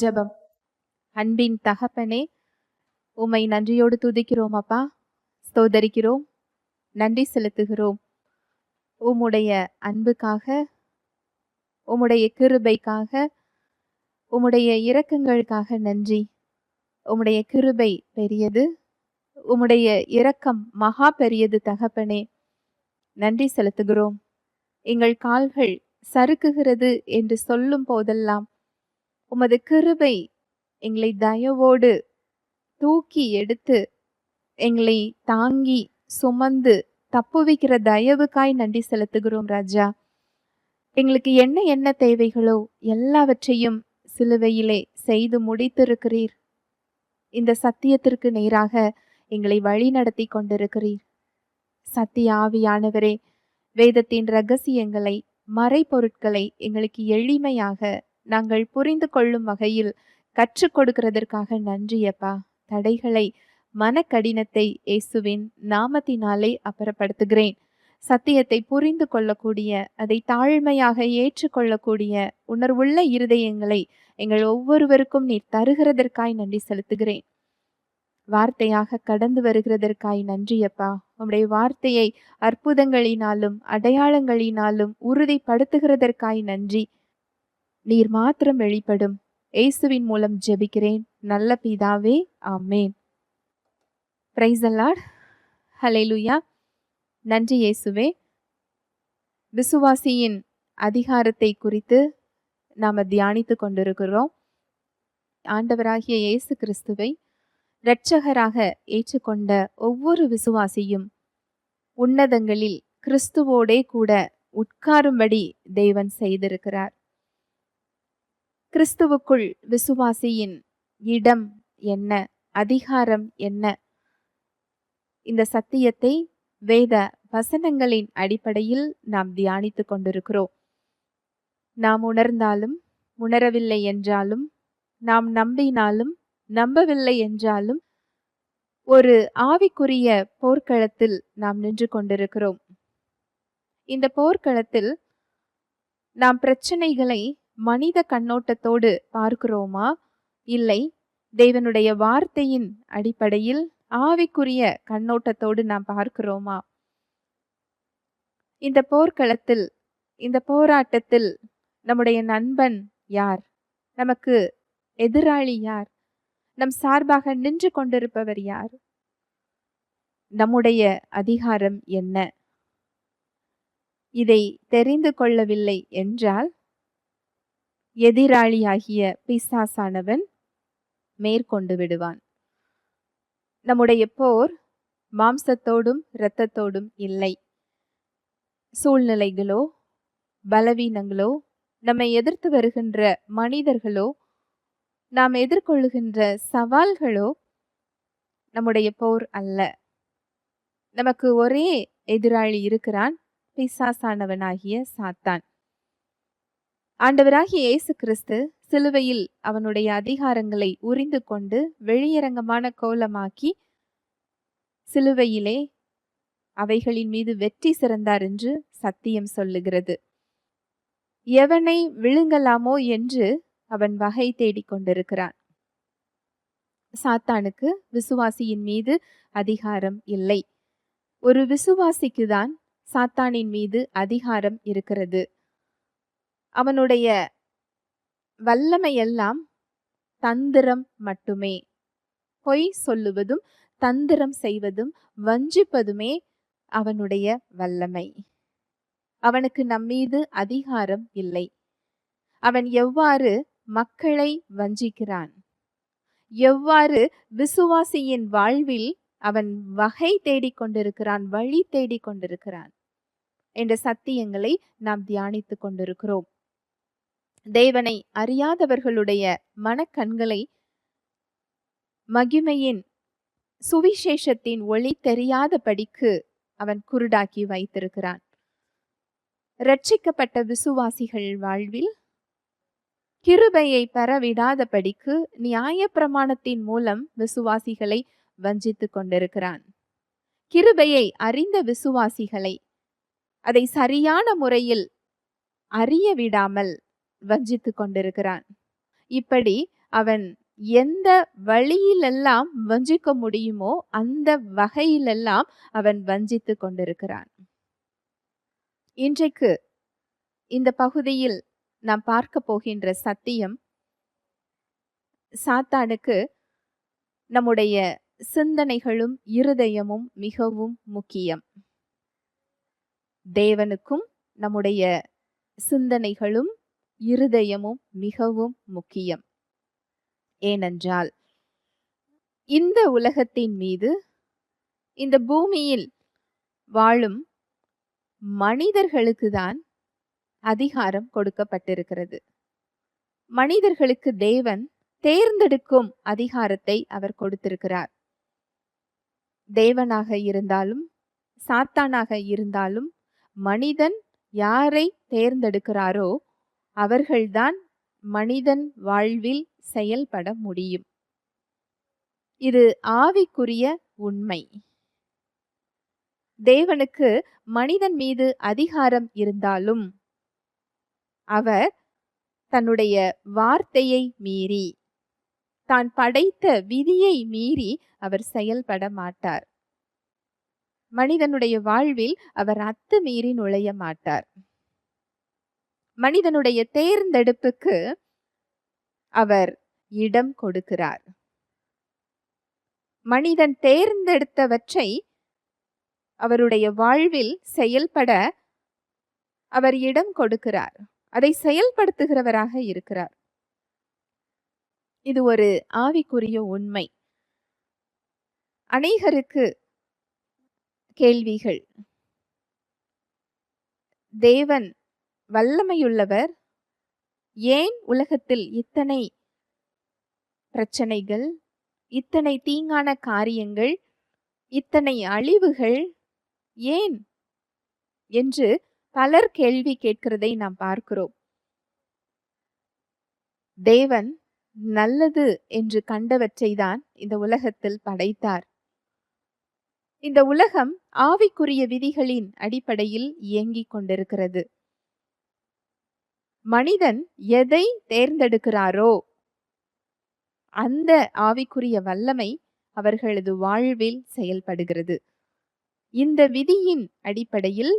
ஜெபம். அன்பின் தகப்பனே உம்மை நன்றியோடு துதிக்கிறோம் அப்பா. ஸ்தோதரிக்கிறோம் நன்றி செலுத்துகிறோம். உம்முடைய அன்புக்காக உம்முடைய கிருபைக்காக உம்முடைய இரக்கங்களுக்காக நன்றி. உம்முடைய கிருபை பெரியது உம்முடைய இரக்கம் மகா பெரியது தகப்பனே. நன்றி செலுத்துகிறோம். எங்கள் கால்கள் சறுக்குகிறது என்று சொல்லும் போதெல்லாம் உமது கிருபை எங்களை தயவோடு தூக்கி எடுத்து எங்களை தாங்கி சுமந்து தப்புவிக்கிற தயவுக்காய் நன்றி செலுத்துகிறோம் ராஜா. எங்களுக்கு என்ன என்ன தேவைகளோ எல்லாவற்றையும் சிலுவையிலே செய்து முடித்திருக்கிறீர். இந்த சத்தியத்திற்கு நேராக எங்களை வழி நடத்தி கொண்டிருக்கிறீர். சத்திய ஆவியானவரே வேதத்தின் ரகசியங்களை மறைப்பொருட்களை எங்களுக்கு எளிமையாக நாங்கள் புரிந்து கொள்ளும் வகையில் கற்றுக் கொடுக்கிறதற்காக நன்றி அப்பா. தடைகளை மனக்கடினத்தை இயேசுவின் நாமத்தினாலே அப்புறப்படுத்துகிறேன். சத்தியத்தை புரிந்து கொள்ளக்கூடிய அதை தாழ்மையாக ஏற்றுக்கொள்ளக்கூடிய உணர்வுள்ள இருதயங்களை எங்கள் ஒவ்வொருவருக்கும் நீர் தருகிறதற்காய் நன்றி செலுத்துகிறேன். வார்த்தையாக கடந்து வருகிறதற்காய் நன்றியப்பா உம்முடைய வார்த்தையை அற்புதங்களினாலும் அடையாளங்களினாலும் உறுதிப்படுத்துகிறதற்காய் நன்றி. நீர் மாத்திரம் வெளிப்படும். இயேசுவின் மூலம் ஜெபிக்கிறேன். நல்ல பிதாவே ஆமேன். பிரைஸ் அல்லாட் ஹலேலுயா நன்றி இயேசுவே. விசுவாசியின் அதிகாரத்தை குறித்து நாம் தியானித்து கொண்டிருக்கிறோம். ஆண்டவராகிய இயேசு கிறிஸ்துவை இரட்சகராக ஏற்றுக்கொண்ட ஒவ்வொரு விசுவாசியும் உன்னதங்களில் கிறிஸ்துவோடே கூட உட்காரும்படி தேவன் செய்திருக்கிறார். கிறிஸ்துவுக்குள் விசுவாசியின் இடம் என்ன? அதிகாரம் என்ன? இந்த சத்தியத்தை வேத வசனங்களின் அடிப்படையில் நாம் தியானித்து கொண்டிருக்கிறோம். நாம் உணர்ந்தாலும் உணரவில்லை என்றாலும் நாம் நம்பினாலும் நம்பவில்லை என்றாலும் ஒரு ஆவிக்குரிய போர்க்களத்தில் நாம் நின்று கொண்டிருக்கிறோம். இந்த போர்க்களத்தில் நாம் பிரச்சனைகளை மனித கண்ணோட்டத்தோடு பார்க்கிறோமா? இல்லை. தேவனுடைய வார்த்தையின் அடிப்படையில் ஆவிக்குரிய கண்ணோட்டத்தோடு நாம் பார்க்கிறோமா? இந்த போர்க்களத்தில் இந்த போராட்டத்தில் நம்முடைய நண்பன் யார்? நமக்கு எதிராளி யார்? நம் சார்பாக நின்று கொண்டிருப்பவர் யார்? நம்முடைய அதிகாரம் என்ன? இதை தெரிந்து கொள்ளவில்லை என்றால் எதிராளியாகிய பிசாசானவன் மேற்கொண்டு விடுவான். நம்முடைய போர் மாம்சத்தோடும் இரத்தத்தோடும் இல்லை. சூழ்நிலைகளோ பலவீனங்களோ நம்மை எதிர்த்து வருகின்ற மனிதர்களோ நாம் எதிர்கொள்ளுகின்ற சவால்களோ நம்முடைய போர் அல்ல. நமக்கு ஒரே எதிராளி இருக்கிறான் பிசாசானவனாகிய சாத்தான். ஆண்டவராகிய இயேசு கிறிஸ்து சிலுவையில் அவனுடைய அதிகாரங்களை உறிந்து கொண்டு வெளியரங்கமான கோலமாக்கி சிலுவையிலே அவைகளின் மீது வெற்றி சிறந்தார் என்று சத்தியம் சொல்லுகிறது. எவனை விழுங்கலாமோ என்று அவன் வகை தேடிக் கொண்டிருக்கிறான். சாத்தானுக்கு விசுவாசியின் மீது அதிகாரம் இல்லை. ஒரு விசுவாசிக்குதான் சாத்தானின் மீது அதிகாரம் இருக்கிறது. அவனுடைய வல்லமையெல்லாம் தந்திரம் மட்டுமே. பொய் சொல்லுவதும் தந்திரம் செய்வதும் வஞ்சிப்பதுமே அவனுடைய வல்லமை. அவனுக்கு நம்மீது அதிகாரம் இல்லை. அவன் எவ்வாறு மக்களை வஞ்சிக்கிறான்? எவ்வாறு விசுவாசியின் வாழ்வில் அவன் வகை தேடிக் கொண்டிருக்கிறான் வழி தேடிக் கொண்டிருக்கிறான்? என்ற சத்தியங்களை நாம் தியானித்துக் கொண்டிருக்கிறோம். தேவனை அறியாதவர்களுடைய மனக்கண்களை மகிமையின் சுவிசேஷத்தின் ஒளி தெரியாதபடிக்கு அவன் குருடாக்கி வைத்திருக்கிறான். ரட்சிக்கப்பட்ட விசுவாசிகள் வாழ்வில் கிருபையை பெறவிடாதபடிக்கு நியாய பிரமாணத்தின் மூலம் விசுவாசிகளை வஞ்சித்து கொண்டிருக்கிறான். கிருபையை அறிந்த விசுவாசிகளை அதை சரியான முறையில் அறிய விடாமல் வஞ்சித்து கொண்டிருக்கிறான் இப்படி அவன் எந்த வழியிலெல்லாம் வஞ்சிக்க முடியுமோ அந்த வகையிலெல்லாம் அவன் வஞ்சித்து கொண்டிருக்கிறான் இன்றைக்கு இந்த பகுதியில் நாம் பார்க்க போகின்ற சத்தியம் சாத்தானுக்கு நம்முடைய சிந்தனைகளும் இருதயமும் மிகவும் முக்கியம். தேவனுக்கும் நம்முடைய சிந்தனைகளும் இருதயமும் மிகவும் முக்கியம். ஏனென்றால் இந்த உலகத்தின் மீது இந்த பூமியில் வாழும் மனிதர்களுக்கு தான் அதிகாரம் கொடுக்கப்பட்டிருக்கிறது. மனிதர்களுக்கு தேவன் தேர்ந்தெடுக்கும் அதிகாரத்தை அவர் கொடுத்திருக்கிறார். தேவனாக இருந்தாலும் சாத்தானாக இருந்தாலும் மனிதன் யாரை தேர்ந்தெடுக்கிறாரோ அவர்கள்தான் மனிதன் வாழ்வில் செயல்பட முடியும். இது ஆவிக்குரிய உண்மை. தேவனுக்கு மனிதன் மீது அதிகாரம் இருந்தாலும் அவர் தன்னுடைய வார்த்தையை மீறி தான் படைத்த விதியை மீறி அவர் செயல்பட மாட்டார். மனிதனுடைய வாழ்வில் அவர் அத்துமீறி நுழைய மாட்டார். மனிதனுடைய தேர்ந்தெடுப்புக்கு அவர் இடம் கொடுக்கிறார். மனிதன் தேர்ந்தெடுத்தவற்றை அவருடைய வாழ்வில் செயல்பட அவர் இடம் கொடுக்கிறார். அதை செயல்படுத்துகிறவராக இருக்கிறார். இது ஒரு ஆவிக்குரிய உண்மை. அநேகருக்கு கேள்விகள். தேவன் வல்லமையுள்ளவர். ஏன் உலகத்தில் இத்தனை பிரச்சனைகள் இத்தனை தீங்கான காரியங்கள் இத்தனை அழிவுகள் ஏன் என்று பலர் கேள்வி கேட்கிறதை நாம் பார்க்கிறோம். தேவன் நல்லது என்று கண்டவற்றை தான் இந்த உலகத்தில் படைத்தார். இந்த உலகம் ஆவிக்குரிய விதிகளின் அடிப்படையில் இயங்கிக் கொண்டிருக்கிறது. மனிதன் எதை தேர்ந்தெடுக்கிறாரோ அந்த ஆவிக்குரிய வல்லமை அவர்களது வாழ்வில் செயல்படுகிறது. இந்த விதியின் அடிப்படையில்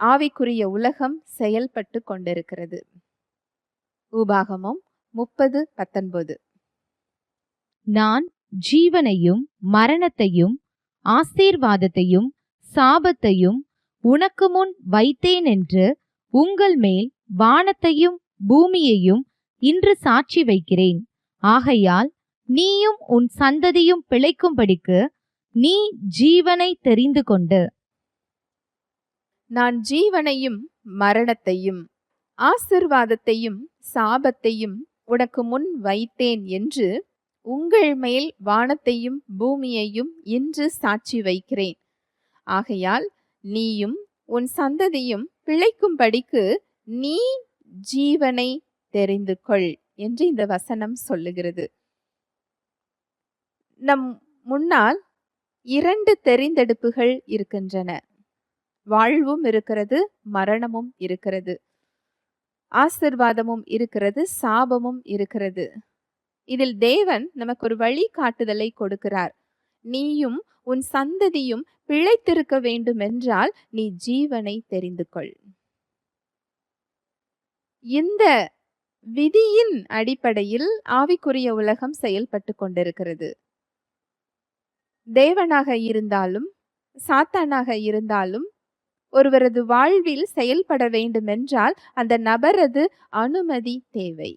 ஆவிக்குரிய உலகம் செயல்பட்டு கொண்டிருக்கிறது. உபாகமம் முப்பது பத்தொன்பது. நான் ஜீவனையும் மரணத்தையும் ஆசீர்வாதத்தையும் சாபத்தையும் உனக்கு முன் வைத்தேன் என்று உங்கள் மேல் வானத்தையும் பூமியையும் இன்று சாட்சி வைக்கிறேன். ஆகையால் நீயும் உன் சந்ததியும் பிழைக்கும்படிக்கு நீ ஜீவனை தெரிந்து கொண்டு. நான் ஜீவனையும் மரணத்தையும் ஆசிர்வாதத்தையும் சாபத்தையும் உனக்கு முன் வைத்தேன் என்று உங்கள் மேல் வானத்தையும் பூமியையும் இன்று சாட்சி வைக்கிறேன். ஆகையால் நீயும் உன் சந்ததியும் பிழைக்கும்படிக்கு நீ ஜீவனை தெரிந்து கொள் என்று இந்த வசனம் சொல்லுகிறது. நம் முன்னால் இரண்டு தெரிந்தெடுப்புகள் இருக்கின்றன. வாழ்வும் இருக்கிறது மரணமும் இருக்கிறது. ஆசிர்வாதமும் இருக்கிறது சாபமும் இருக்கிறது. இதில் தேவன் நமக்கு ஒரு வழிகாட்டுதலை கொடுக்கிறார். நீயும் உன் சந்ததியும் பிழைத்திருக்க வேண்டுமென்றால் நீ ஜீவனை தெரிந்து கொள் இந்த விதியின் அடிப்படையில் ஆவிக்குரிய உலகம் செயல்பட்டு கொண்டிருக்கிறது. தேவனாக இருந்தாலும் சாத்தானாக இருந்தாலும் ஒருவரது வாழ்வில் செயல்பட வேண்டுமென்றால் அந்த நபரது அனுமதி தேவை.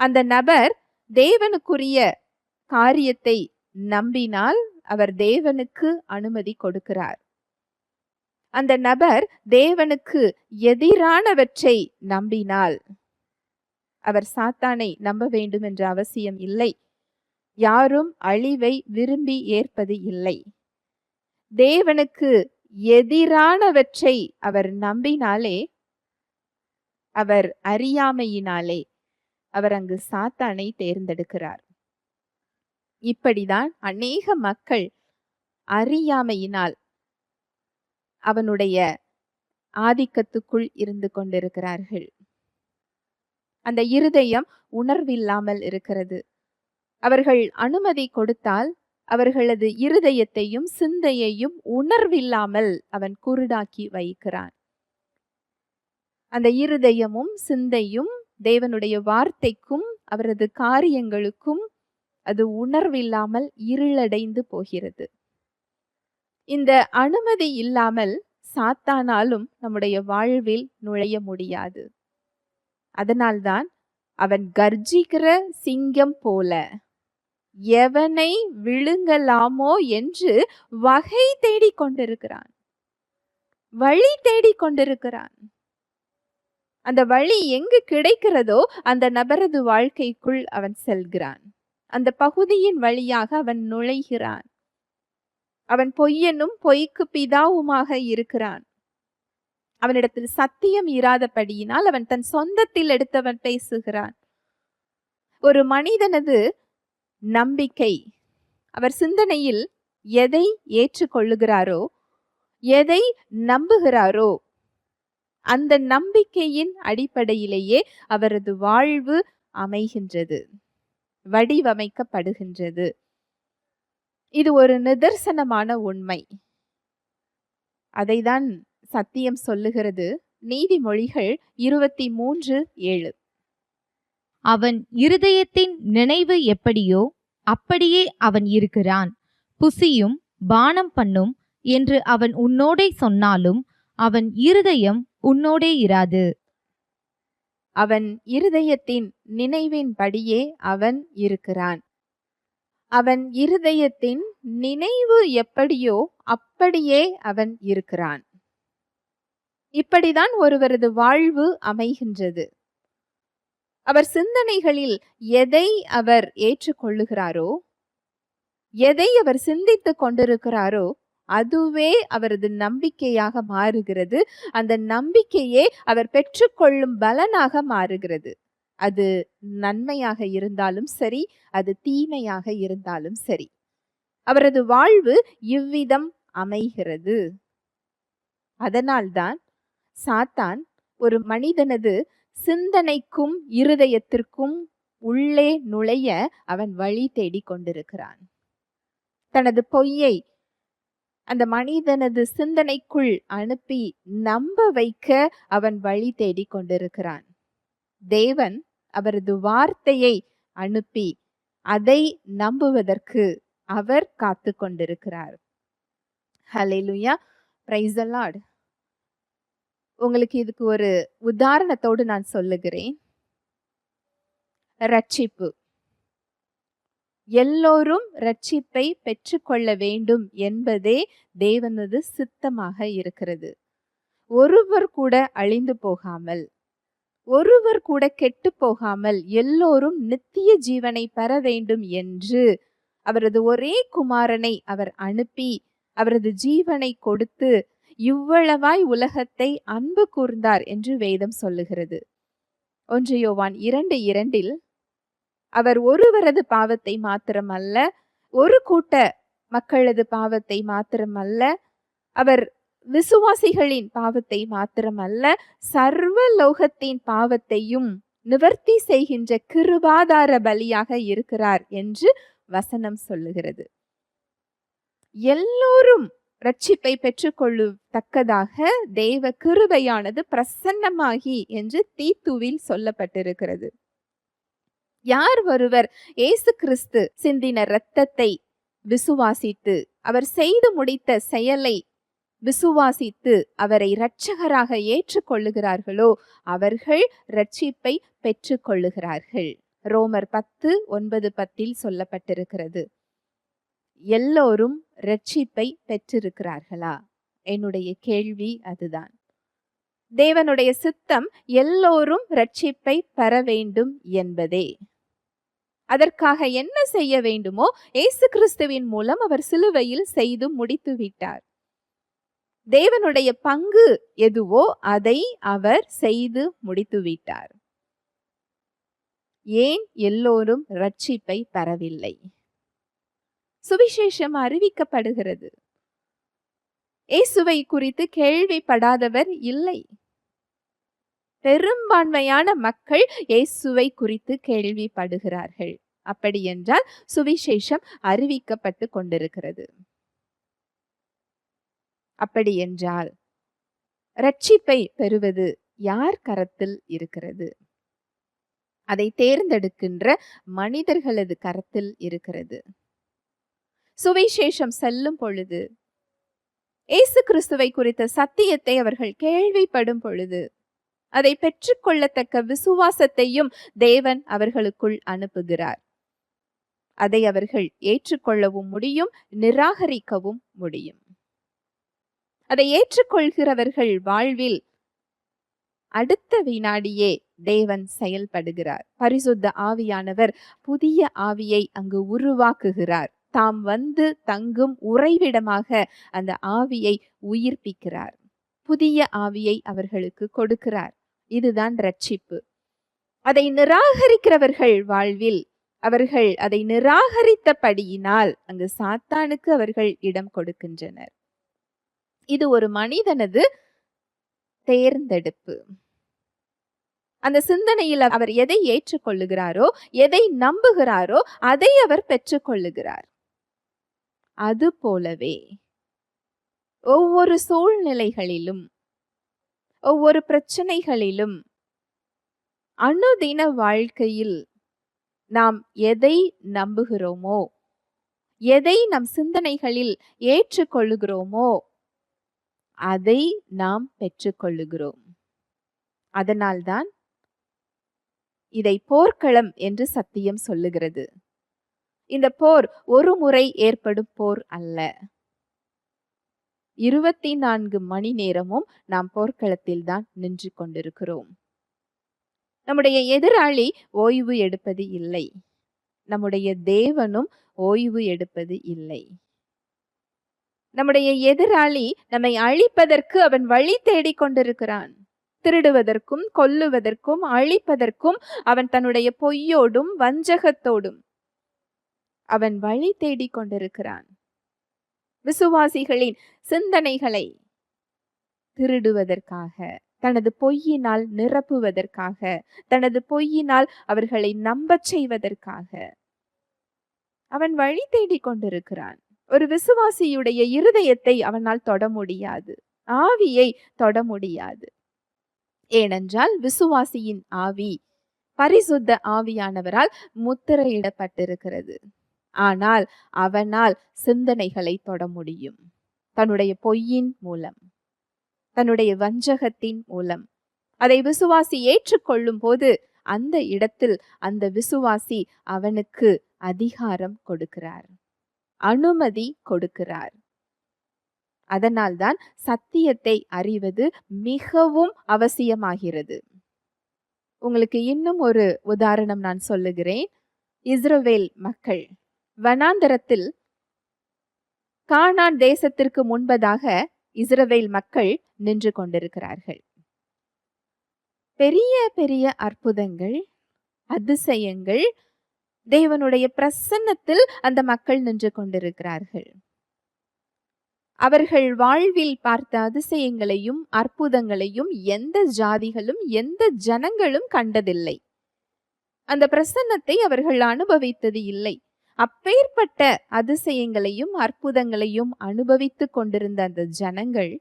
அந்த நபர் தேவனுக்குரிய காரியத்தை நம்பினால் அவர் தேவனுக்கு அனுமதி கொடுக்கிறார். அந்த நபர் தேவனுக்கு எதிரானவற்றை நம்பினால். அவர் சாத்தானை நம்ப வேண்டும் என்ற அவசியம் இல்லை. யாரும் அழிவை விரும்பி ஏற்பது இல்லை. தேவனுக்கு எதிரானவற்றை அவர் நம்பினாலே அவர் அறியாமையினாலே அவர் அங்கு சாத்தானை தேர்ந்தெடுக்கிறார். இப்படிதான் அநேக மக்கள் அறியாமையினால் அவனுடைய ஆதிக்கத்துக்குள் இருந்து கொண்டிருக்கிறார்கள். அந்த இருதயம் உணர்வில்லாமல் இருக்கிறது. அவர்கள் அனுமதி கொடுத்தால் அவர்களது இருதயத்தையும் சிந்தையையும் உணர்வில்லாமல் அவன் குருடாக்கி வைக்கிறான். அந்த இருதயமும் சிந்தையும் தேவனுடைய வார்த்தைக்கும் அவரது காரியங்களுக்கும் அது உணர்வில்லாமல் இருளடைந்து போகிறது. இந்த அனுமதி இல்லாமல் சாத்தானாலும் நம்முடைய வாழ்வில் நுழைய முடியாது. அதனால்தான் அவன் கர்ஜிக்கிற சிங்கம் போல எவனை விழுங்கலாமோ என்று வகை தேடிக் கொண்டிருக்கிறான். வழி தேடிக் கொண்டிருக்கிறான். அந்த வழி எங்கு கிடைக்கிறதோ அந்த நபரது வாழ்க்கைக்குள் அவன் செல்கிறான். அந்த பகுதியின் வழியாக அவன் நுழைகிறான். அவன் பொய்யனும் பொய்க்கு பிதாவுமாக இருக்கிறான். அவனிடத்தில் சத்தியம் இராதபடியினால் அவன் தன் சொந்தத்தில் எடுத்தவன் பேசுகிறான். ஒரு மனிதனது நம்பிக்கை அவர் சிந்தனையில் எதை ஏற்றுக்கொள்ளுகிறாரோ எதை நம்புகிறாரோ அந்த நம்பிக்கையின் அடிப்படையிலேயே அவரது வாழ்வு அமைகின்றது வடிவமைக்கப்படுகின்றது. இது ஒரு நிதர்சனமான உண்மை. அதைதான் சத்தியம் சொல்லுகிறது. நீதிமொழிகள் இருபத்தி மூன்று ஏழு. அவன் இருதயத்தின் நினைவு எப்படியோ அப்படியே அவன் இருக்கிறான். புசியும் பானம் பண்ணும் என்று அவன் உன்னோடே சொன்னாலும் அவன் இருதயம் உன்னோடே இராது. அவன் இருதயத்தின் நினைவின்படியே அவன் இருக்கிறான். அவன் இருதயத்தின் நினைவு எப்படியோ அப்படியே அவன் இருக்கிறான். இப்படிதான் ஒருவரது வாழ்வு அமைகின்றது. அவர் சிந்தனைகளில் எதை அவர் ஏற்றுக்கொள்ளுகிறாரோ எதை அவர் சிந்தித்துக் கொண்டிருக்கிறாரோ அதுவே அவரது நம்பிக்கையாக மாறுகிறது. அந்த நம்பிக்கையே அவர் பெற்றுக்கொள்ளும் பலனாக மாறுகிறது. அது நன்மையாக இருந்தாலும் சரி அது தீமையாக இருந்தாலும் சரி. அவரது வாழ்வு இவ்விதம் அமைகிறது. அதனால்தான் சாத்தான் ஒரு மனிதனது சிந்தனைக்கும் இருதயத்திற்கும் உள்ளே நுழைய அவன் வழி தேடிக் கொண்டிருக்கிறான். தனது பொய்யை அந்த மனிதனது சிந்தனைக்குள் அனுப்பி நம்ப வைக்க அவன் வழி தேடிக் கொண்டிருக்கிறான். தேவன் அவரது வார்த்தையை அனுப்பி அதை நம்புவதற்கு அவர் காத்து கொண்டிருக்கிறார். ஹலெலுயா பிரைஸ் the உங்களுக்கு இதுக்கு ஒரு உதாரணத்தோடு நான் சொல்லுகிறேன். ரட்சிப்பு. எல்லோரும் ரட்சிப்பை பெற்றுக்கொள்ள வேண்டும் என்பதே தேவனது சித்தமாக இருக்கிறது. ஒருவர் கூட அழிந்து போகாமல் ஒருவர் கூட கெட்டு போகாமல் எல்லோரும் நித்திய ஜீவனை பெற வேண்டும் என்று அவரது ஒரே குமாரனை அவர் அனுப்பி அவரது ஜீவனை கொடுத்து இவ்வளவாய் உலகத்தை அன்பு கூர்ந்தார் என்று வேதம் சொல்லுகிறது. ஒன்று யோவான் இரண்டு இரண்டில் அவர் ஒருவரது பாவத்தை மாத்திரமல்ல ஒரு கூட்ட மக்களது பாவத்தை மாத்திரமல்ல அவர் விசுவாசிகளின் பாவத்தை மாத்திரமல்ல சர்வ லோகத்தின் பாவத்தையும் நிவர்த்தி செய்கின்ற கிருபாதார பலியாக இருக்கிறார் என்று வசனம் சொல்லுகிறது. எல்லோரும் ரட்சிப்பை பெற்றுக்கொள்ளத்தக்கதாக தேவ கிருபையானது பிரசன்னமாகி என்று தீத்துவில் சொல்லப்பட்டிருக்கிறது. யார் ஒருவர் இயேசு கிறிஸ்து சிந்தின இரத்தத்தை விசுவாசித்து அவர் செய்து முடித்த செயலை விசுவாசித்து அவரை இரட்சகராக ஏற்றுக்கொள்ளுகிறார்களோ அவர்கள் இரட்சிப்பை பெற்றுக்கொள்ளுகிறார்கள். ரோமர் பத்து ஒன்பது பத்தில் சொல்லப்பட்டிருக்கிறது. எல்லோரும் ரட்சிப்பை பெற்றிருக்கிறார்களா? என்னுடைய கேள்வி அதுதான். தேவனுடைய சித்தம் எல்லோரும் ரட்சிப்பை பெற வேண்டும் என்பதே. அதற்காக என்ன செய்ய வேண்டுமோ இயேசு கிறிஸ்துவின் மூலம் அவர் சிலுவையில் செய்து முடித்து விட்டார் தேவனுடைய பங்கு எதுவோ அதை அவர் செய்து முடித்துவிட்டார். ஏன் எல்லோரும் ரட்சிப்பை பெறவில்லை? சுவிசேஷம் அறிவிக்கப்படுகிறது. இயேசுவை குறித்து கேள்விப்படாதவர் இல்லை. பெரும்பான்மையான மக்கள் இயேசுவை குறித்து கேள்விப்படுகிறார்கள். அப்படி என்றால் சுவிசேஷம் அறிவிக்கப்பட்டு கொண்டிருக்கிறது. அப்படி என்றால் ரட்சிப்பை பெறுவது யார் கரத்தில் இருக்கிறது? அதை தேர்ந்தெடுக்கின்ற மனிதர்களது கரத்தில் இருக்கிறது. சுவிசேஷம் செல்லும் பொழுது இயேசு கிறிஸ்துவை குறித்த சத்தியத்தை அவர்கள் கேள்விப்படும் பொழுது அதை பெற்றுக்கொள்ளத்தக்க விசுவாசத்தையும் தேவன் அவர்களுக்குள் அனுப்புகிறார். அதை அவர்கள் ஏற்றுக்கொள்ளவும் முடியும் நிராகரிக்கவும் முடியும். அதை ஏற்றுக்கொள்கிறவர்கள் வாழ்வில் அடுத்த வினாடியே தேவன் செயல்படுகிறார். பரிசுத்த ஆவியானவர் புதிய ஆவியை அங்கு உருவாக்குகிறார். தாம் வந்து தங்கும் உறைவிடமாக அந்த ஆவியை உயிர்ப்பிக்கிறார். புதிய ஆவியை அவர்களுக்கு கொடுக்கிறார். இதுதான் ரட்சிப்பு அதை நிராகரிக்கிறவர்கள் வாழ்வில் அவர்கள் அதை நிராகரித்தபடியினால் அங்கு சாத்தானுக்கு அவர்கள் இடம் கொடுக்கின்றனர். இது ஒரு மனிதனது தேர்ந்தெடுப்பு. அந்த சிந்தனையில் அவர் எதை ஏற்றுக்கொள்ளுகிறாரோ எதை நம்புகிறாரோ அதை அவர் பெற்றுக்கொள்ளுகிறார். அது போலவே ஒவ்வொரு சூழ்நிலைகளிலும் ஒவ்வொரு பிரச்சனைகளிலும் அனுதின வாழ்க்கையில் நாம் எதை நம்புகிறோமோ எதை நம் சிந்தனைகளில் ஏற்றுக்கொள்ளுகிறோமோ அதை நாம் பெற்றுக்கொள்ளுகிறோம். அதனால்தான் இதை போர்க்களம் என்று சத்தியம் சொல்லுகிறது. இந்த போர் ஒரு முறை ஏற்படும் போர் அல்ல. இருபத்தி நான்கு மணி நேரமும் நாம் போர்க்களத்தில் தான் நின்று கொண்டிருக்கிறோம். நம்முடைய எதிராளி ஓய்வு எடுப்பது இல்லை. நம்முடைய தேவனும் ஓய்வு எடுப்பது இல்லை. நம்முடைய எதிராளி நம்மை அழிப்பதற்கு அவன் வழி தேடிக் கொண்டிருக்கிறான். திருடுவதற்கும் கொல்லுவதற்கும் அழிப்பதற்கும் அவன் தன்னுடைய பொய்யோடும் வஞ்சகத்தோடும் அவன் வழி தேடிக் கொண்டிருக்கிறான். விசுவாசிகளின் சிந்தனைகளை திருடுவதற்காக தனது பொய்யினால் நிரப்புவதற்காக தனது பொய்யினால் அவர்களை நம்பச் செய்வதற்காக அவன் வழி தேடிக் கொண்டிருக்கிறான். ஒரு விசுவாசியுடைய இருதயத்தை அவனால் தொட முடியாது. ஆவியை தொட முடியாது. ஏனென்றால் விசுவாசியின் ஆவி பரிசுத்த ஆவியானவரால் முத்திரையிடப்பட்டிருக்கிறது. ஆனால் அவனால் சிந்தனைகளை தொட முடியும். தன்னுடைய பொய்யின் மூலம் தன்னுடைய வஞ்சகத்தின் மூலம். அதை விசுவாசி ஏற்றுக்கொள்ளும் போது அந்த இடத்தில் அந்த விசுவாசி அவனுக்கு அதிகாரம் கொடுக்கிறார். அனுமதி கொடுக்கிறார். அதனால்தான் சத்தியத்தை அறிவது மிகவும் அவசியமாகிறது. உங்களுக்கு இன்னும் ஒரு உதாரணம் நான் சொல்லுகிறேன். இஸ்ரோவேல் மக்கள் வனாந்தரத்தில் கானான் தேசத்திற்கு முன்பதாக இஸ்ரவேல் மக்கள் நின்று கொண்டிருக்கிறார்கள். பெரிய பெரிய அற்புதங்கள் அதிசயங்கள் தேவனுடைய பிரசன்னத்தில் அந்த மக்கள் நின்று கொண்டிருக்கிறார்கள். அவர்கள் வாழ்வில் பார்த்த அதிசயங்களையும் அற்புதங்களையும் எந்த ஜாதிகளும் எந்த ஜனங்களும் கண்டதில்லை. அந்த பிரசன்னத்தை அவர்கள் அனுபவித்தது இல்லை. அப்பேற்பட்ட அதிசயங்களையும் அற்புதங்களையும் அனுபவித்துக் கொண்டிருந்த அந்த ஜனங்கள்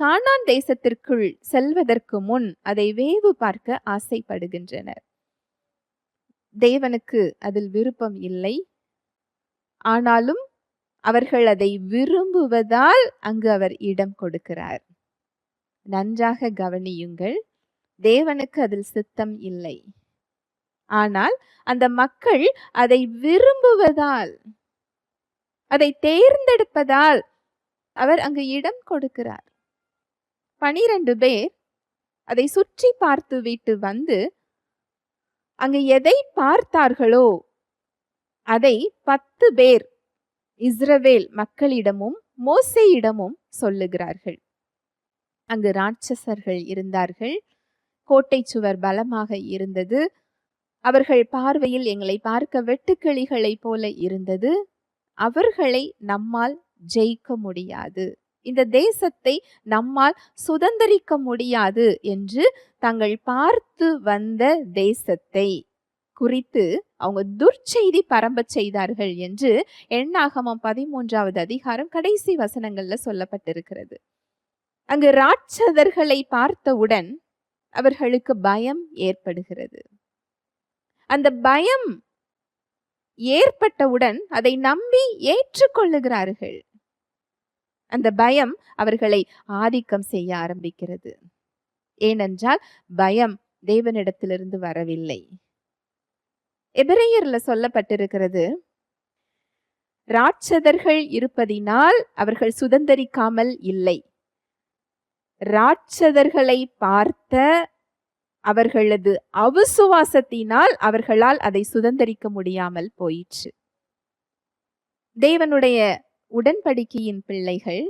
கானான் தேசத்திற்குள் செல்வதற்கு முன் அதை வேவு பார்க்க ஆசைப்படுகின்றனர். தேவனுக்கு அதில் விருப்பம் இல்லை. ஆனாலும் அவர்கள் அதை விரும்புவதால் அங்கு அவர் இடம் கொடுக்கிறார். நன்றாக கவனியுங்கள் தேவனுக்கு அதில் சித்தம் இல்லை. ஆனால் அந்த மக்கள் அதை விரும்புவதால் அதை தேர்ந்தெடுப்பதால் அவர் அங்கு இடம் கொடுக்கிறார். பனிரெண்டு பேர் அதை சுற்றி பார்த்து விட்டு வந்து அங்கு எதை பார்த்தார்களோ அதை பத்து பேர் இஸ்ரவேல் மக்களிடமும் மோசேயிடமும் சொல்லுகிறார்கள். அங்கு ராட்சசர்கள் இருந்தார்கள். கோட்டை சுவர் பலமாக இருந்தது. அவர்கள் பார்வையில் எங்களை பார்க்க வெட்டுக்கிளிகளைப் போல இருந்தது. அவர்களை நம்மால் ஜெயிக்க முடியாது. இந்த தேசத்தை நம்மால் சுதந்தரிக்க முடியாது என்று தங்கள் பார்த்து வந்த தேசத்தை குறித்து அவங்க துர்ச்செய்தி பரம்பச் செய்தார்கள் என்று எண்ணாகமம் பதிமூன்றாவது அதிகாரம் கடைசி வசனங்கள்ல சொல்லப்பட்டிருக்கிறது. அங்கு ராட்சதர்களை பார்த்தவுடன் அவர்களுக்கு பயம் ஏற்படுகிறது. அந்த பயம் ஏற்பட்டவுடன் அதை நம்பி ஏற்றுக்கொள்ளுகிறார்கள். அந்த பயம் அவர்களை ஆதிக்கம் செய்ய ஆரம்பிக்கிறது. ஏனென்றால் பயம் தேவனிடத்திலிருந்து வரவில்லை. எபிரேயர்ல சொல்லப்பட்டிருக்கிறது ராட்சதர்கள் இருப்பதினால் அவர்கள் சுதந்தரிக்காமல் இல்லை. ராட்சதர்களை பார்த்த அவர்களது அவிசுவாசத்தினால் அவர்களால் அதை சுதந்தரிக்க முடியாமல் போயிற்று. தேவனுடைய உடன்படிக்கையின் பிள்ளைகள்.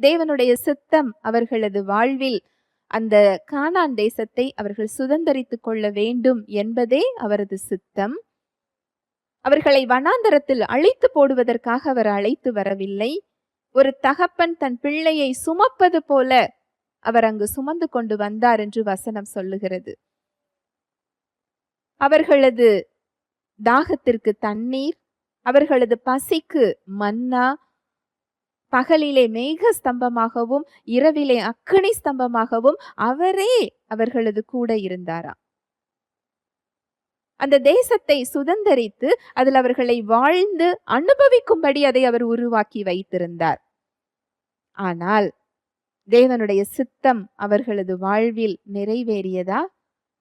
தேவனுடைய சித்தம் அவர்களது வாழ்வில் அந்த கானான் தேசத்தை அவர்கள் சுதந்தரித்துக் கொள்ள வேண்டும் என்பதே அவரது சித்தம். அவர்களை வனாந்தரத்தில் அழைத்து போடுவதற்காக அவர் அழைத்து வரவில்லை. ஒரு தகப்பன் தன் பிள்ளையை சுமப்பது போல அவர் அங்கு சுமந்து கொண்டு வந்தார் என்று வசனம் சொல்லுகிறது. அவர்களது தாகத்திற்கு தண்ணீர் அவர்களது பசிக்கு மன்னா பகலிலே மேக ஸ்தம்பமாகவும் இரவிலே அக்கனி ஸ்தம்பமாகவும் அவரே அவர்களது கூட இருந்தாராம் அந்த தேசத்தை சுதந்தரித்து அதில் அவர்களை வாழ்ந்து அனுபவிக்கும்படி அதை அவர் உருவாக்கி வைத்திருந்தார். ஆனால் தேவனுடைய சித்தம் அவர்களது வாழ்வில் நிறைவேறியதா?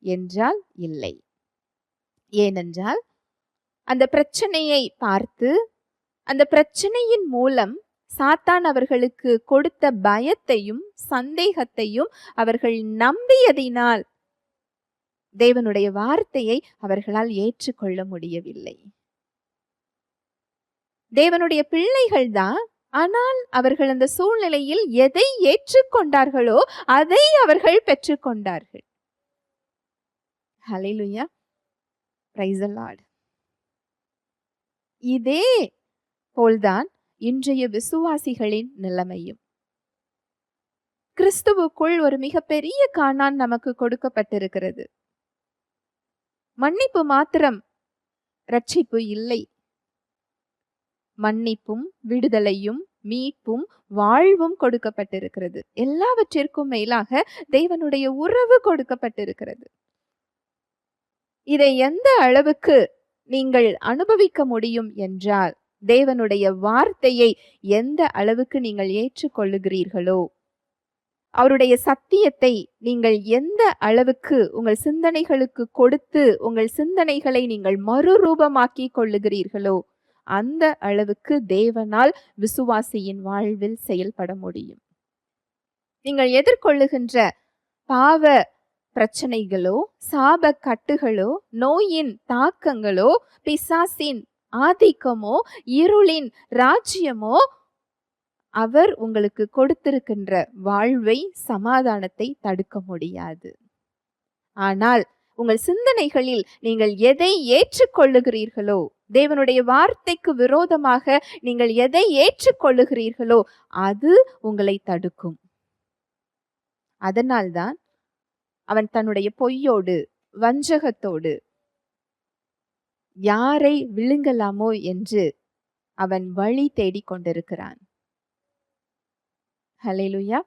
என்றால் இல்லை. ஏனென்றால் அந்த பிரச்சனையை பார்த்து அந்த பிரச்சனையின் மூலம் சாத்தான் அவர்களுக்கு கொடுத்த பயத்தையும் சந்தேகத்தையும் அவர்கள் நம்பியதினால் தேவனுடைய வார்த்தையை அவர்களால் ஏற்றுக்கொள்ள முடியவில்லை. தேவனுடைய பிள்ளைகள் தான் ஆனால் அவர்கள் அந்த சூழ்நிலையில் எதை ஏற்றுக்கொண்டார்களோ அதை அவர்கள் பெற்றுக்கொண்டார்கள். ஹலிலுயா ப்ரைஸ் the இதே போல்தான் இன்றைய விசுவாசிகளின் நிலைமையும். கிறிஸ்துவுக்குள் ஒரு மிகப்பெரிய காணான் நமக்கு கொடுக்கப்பட்டிருக்கிறது. மன்னிப்பு மாத்திரம் ரட்சிப்பு இல்லை. மன்னிப்பும் விடுதலையும் மீட்பும் வாழ்வும் கொடுக்கப்பட்டிருக்கிறது. எல்லாவற்றிற்கும் மேலாக தேவனுடைய உறவு கொடுக்கப்பட்டிருக்கிறது. இதை எந்த அளவுக்கு நீங்கள் அனுபவிக்க முடியும் என்றால் தேவனுடைய வார்த்தையை எந்த அளவுக்கு நீங்கள் ஏற்றுக்கொள்ளுகிறீர்களோ அவருடைய சத்தியத்தை நீங்கள் எந்த அளவுக்கு உங்கள் சிந்தனைகளுக்கு கொடுத்து உங்கள் சிந்தனைகளை நீங்கள் மறுரூபமாக்கி கொள்ளுகிறீர்களோ அந்த அளவுக்கு தேவனால் விசுவாசியின் வாழ்வில் செயல்பட முடியும். நீங்கள் எதிர்கொள்ளுகின்ற பாவ பிரச்சனைகளோ சாப கட்டுகளோ நோயின் தாக்கங்களோ பிசாசின் ஆதிக்கமோ இருளின் ராஜ்யமோ அவர் உங்களுக்கு கொடுத்திருக்கின்ற வாழ்வை சமாதானத்தை தடுக்க முடியாது. ஆனால் உங்கள் சிந்தனைகளில் நீங்கள் எதை ஏற்றுக்கொள்ளுகிறீர்களோ தேவனுடைய வார்த்தைக்கு விரோதமாக நீங்கள் எதை ஏற்றுக்கொள்ளுகிறீர்களோ அது உங்களை தடுக்கும். அதனால்தான் அவன் தன்னுடைய பொய்யோடு வஞ்சகத்தோடு யாரை விழுங்கலாமோ? என்று அவன் வழி தேடிக் கொண்டிருக்கிறான். ஹலேலுயா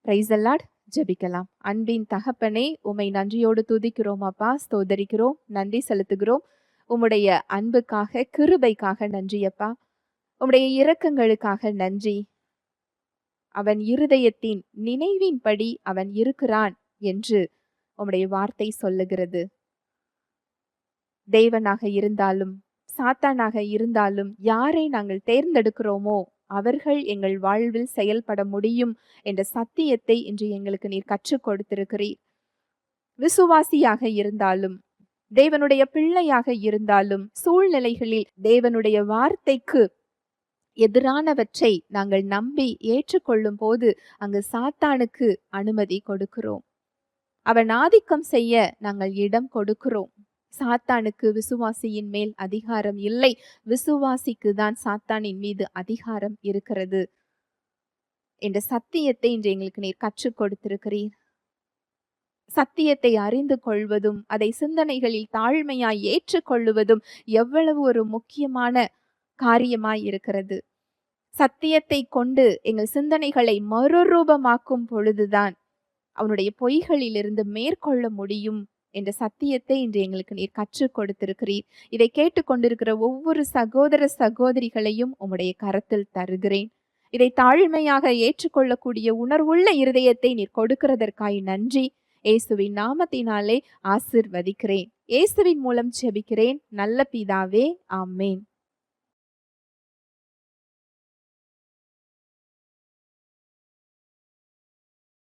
பிரைஸ் அல்லாட் ஜெபிக்கலாம். அன்பின் தகப்பனே உம்மை நன்றியோடு துதிக்கிறோம் அப்பா ஸ்தோதரிக்கிறோம் நன்றி செலுத்துகிறோம். உம்முடைய அன்புக்காக கிருபைக்காக நன்றி அப்பா. உம்முடைய இரக்கங்களுக்காக நன்றி. அவன் இருதயத்தின் நினைவின்படி அவன் இருக்கிறான். என்று உம்முடைய வார்த்தை சொல்லுகிறது. தேவனாக இருந்தாலும் சாத்தானாக இருந்தாலும் யாரை நாங்கள் தேர்ந்தெடுக்கிறோமோ அவர்கள் எங்கள் வாழ்வில் செயல்பட முடியும் என்ற சத்தியத்தை இன்று எங்களுக்கு நீர் கற்றுக் கொடுத்திருக்கிறீர். விசுவாசியாக இருந்தாலும் தேவனுடைய பிள்ளையாக இருந்தாலும் சூழ்நிலைகளில் தேவனுடைய வார்த்தைக்கு எதிரானவற்றை நாங்கள் நம்பி ஏற்றுக்கொள்ளும் போது அங்கு சாத்தானுக்கு அனுமதி கொடுக்கிறோம். அவன் ஆதிக்கம் செய்ய நாங்கள் இடம் கொடுக்கிறோம். சாத்தானுக்கு விசுவாசியின் மேல் அதிகாரம் இல்லை. விசுவாசிக்கு தான் சாத்தானின் மீது அதிகாரம் இருக்கிறது. என்ற சத்தியத்தை இன்று எங்களுக்கு நீர் கற்றுக் கொடுத்திருக்கிறீர். சத்தியத்தை அறிந்து கொள்வதும் அதை சிந்தனைகளில் தாழ்மையாய் ஏற்றுக்கொள்ளுவதும் எவ்வளவு ஒரு முக்கியமான காரியமாய் இருக்கிறது. சத்தியத்தை கொண்டு எங்கள் சிந்தனைகளை மறுரூபமாக்கும் பொழுதுதான் அவனுடைய பொய்களிலிருந்து மேற்கொள்ள முடியும் என்ற சத்தியத்தை இன்று எங்களுக்கு நீர் கற்றுக் கொடுத்திருக்கிறீர். இதை கேட்டுக்கொண்டிருக்கிற ஒவ்வொரு சகோதர சகோதரிகளையும் உம்முடைய கரத்தில் தருகிறேன். இதை தாழ்மையாக ஏற்றுக்கொள்ளக்கூடிய உணர்வுள்ள இருதயத்தை நீர் கொடுக்கிறதற்காய் நன்றி. இயேசுவின் நாமத்தினாலே ஆசிர்வதிக்கிறேன். இயேசுவின் மூலம் செபிக்கிறேன் நல்ல பிதாவே ஆமேன்.